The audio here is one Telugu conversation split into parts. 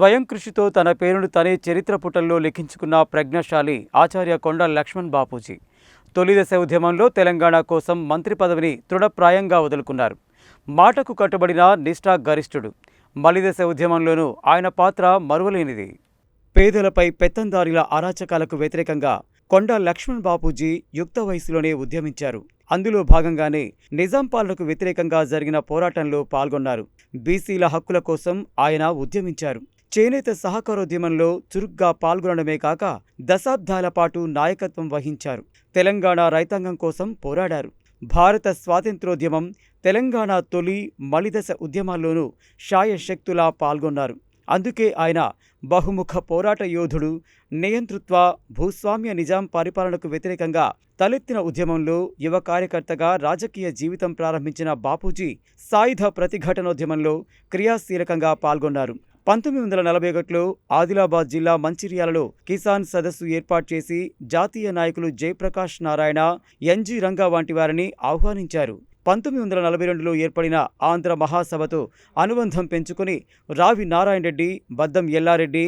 స్వయం కృషితో తన పేరును తనే చరిత్ర పుటల్లో లిఖించుకున్న ప్రజ్ఞాశాలి ఆచార్య కొండ లక్ష్మణ్ బాపూజీ. తొలి దశ ఉద్యమంలో తెలంగాణ కోసం మంత్రి పదవిని తృఢప్రాయంగా వదులుకున్నారు. మాటకు కట్టుబడిన నిష్ఠా గరిష్ఠుడు. మలిదశ ఉద్యమంలోనూ ఆయన పాత్ర మరువలేనిది. పేదలపై పెత్తందారుల అరాచకాలకు వ్యతిరేకంగా కొండ లక్ష్మణ్ బాపూజీ యుక్త వయసులోనే ఉద్యమించారు. అందులో భాగంగానే నిజాం పాలనకు వ్యతిరేకంగా జరిగిన పోరాటంలో పాల్గొన్నారు. బీసీల హక్కుల కోసం ఆయన ఉద్యమించారు. చేనేత సహకారోద్యమంలో చురుగ్గా పాల్గొనడమే కాక దశాబ్దాల పాటు నాయకత్వం వహించారు. తెలంగాణ రైతాంగం కోసం పోరాడారు. భారత స్వాతంత్రోద్యమం తెలంగాణ తొలి మలిదశ ఉద్యమాల్లోనూ శాయశక్తులా పాల్గొన్నారు. అందుకే ఆయన బహుముఖ పోరాట యోధుడు నియంతృత్వ భూస్వామ్య నిజాం పరిపాలనకు వ్యతిరేకంగా తలెత్తిన ఉద్యమంలో యువ కార్యకర్తగా రాజకీయ జీవితం ప్రారంభించిన బాపూజీ సాయుధ ప్రతిఘటనోద్యమంలో క్రియాశీలకంగా పాల్గొన్నారు. పంతొమ్మిది వందల నలభై ఒకటిలో ఆదిలాబాద్ జిల్లా మంచిర్యాలలో కిసాన్ సదస్సు ఏర్పాటు చేసి జాతీయ నాయకులు జయప్రకాష్ నారాయణ ఎన్జి రంగా వంటి వారిని ఆహ్వానించారు. పంతొమ్మిది వందల నలభై రెండులో ఏర్పడిన ఆంధ్ర మహాసభతో అనుబంధం పెంచుకుని రావి నారాయణ రెడ్డి బద్దం ఎల్లారెడ్డి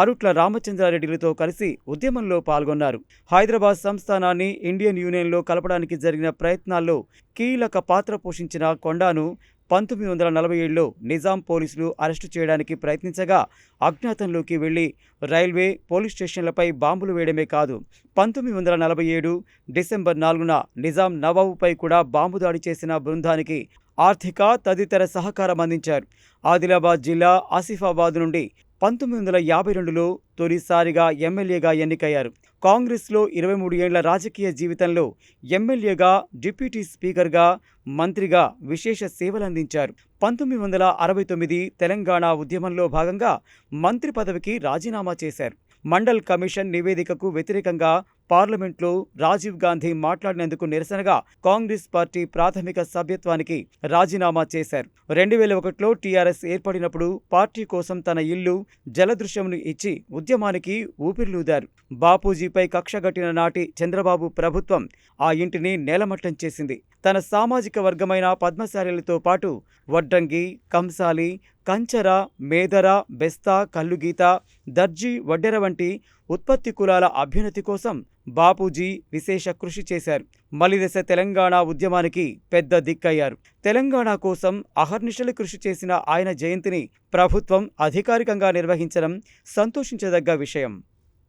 ఆరుట్ల రామచంద్రారెడ్డిలతో కలిసి ఉద్యమంలో పాల్గొన్నారు. హైదరాబాద్ సంస్థానాన్ని ఇండియన్ యూనియన్లో కలపడానికి జరిగిన ప్రయత్నాల్లో కీలక పాత్ర పోషించిన కొండాను పంతొమ్మిది వందల నలభై ఏడులో నిజాం పోలీసులు అరెస్టు చేయడానికి ప్రయత్నించగా అజ్ఞాతంలోకి వెళ్ళి రైల్వే పోలీస్ స్టేషన్లపై బాంబులు వేయడమే కాదు పంతొమ్మిది వందల నలభై ఏడు డిసెంబర్ నాలుగున నిజాం నవాబుపై కూడా బాంబు దాడి చేసిన బృందానికి ఆర్థిక తదితర సహకారం అందించారు. ఆదిలాబాద్ జిల్లా ఆసిఫాబాద్ నుండి పంతొమ్మిది వందల యాభై రెండులో తొలిసారిగా ఎమ్మెల్యేగా ఎన్నికయ్యారు. కాంగ్రెస్లో ఇరవై మూడు ఏళ్ళ రాజకీయ జీవితంలో ఎమ్మెల్యేగా డిప్యూటీ స్పీకర్గా మంత్రిగా విశేష సేవలందించారు. పంతొమ్మిది వందల అరవై తొమ్మిది తెలంగాణ ఉద్యమంలో భాగంగా మంత్రి పదవికి రాజీనామా చేశారు. మండల్ కమిషన్ నివేదికకు వ్యతిరేకంగా పార్లమెంట్లో రాజీవ్ గాంధీ మాట్లాడినందుకు నిరసనగా కాంగ్రెస్ పార్టీ ప్రాథమిక సభ్యత్వానికి రాజీనామా చేశారు. రెండు వేల ఒకటిలో టీఆర్ఎస్ ఏర్పడినప్పుడు పార్టీ కోసం తన ఇల్లు జలదృశ్యమును ఇచ్చి ఉద్యమానికి ఊపిరిలూదారు. బాపూజీపై కక్షగట్టిన నాటి చంద్రబాబు ప్రభుత్వం ఆ ఇంటిని నేలమట్టం చేసింది. తన సామాజిక వర్గమైన పద్మశాలిలతో పాటు వడ్డంగి కంసాలి కంచర మేదర బెస్తా కల్లుగీత దర్జీ వడ్డెర వంటి ఉత్పత్తి కులాల అభ్యున్నతి కోసం బాపూజీ విశేష కృషి చేశారు. మలిదశ తెలంగాణ ఉద్యమానికి పెద్ద దిక్కయ్యారు. తెలంగాణ కోసం అహర్నిశలు కృషి చేసిన ఆయన జయంతిని ప్రభుత్వం అధికారికంగా నిర్వహించడం సంతోషించదగ్గ విషయం.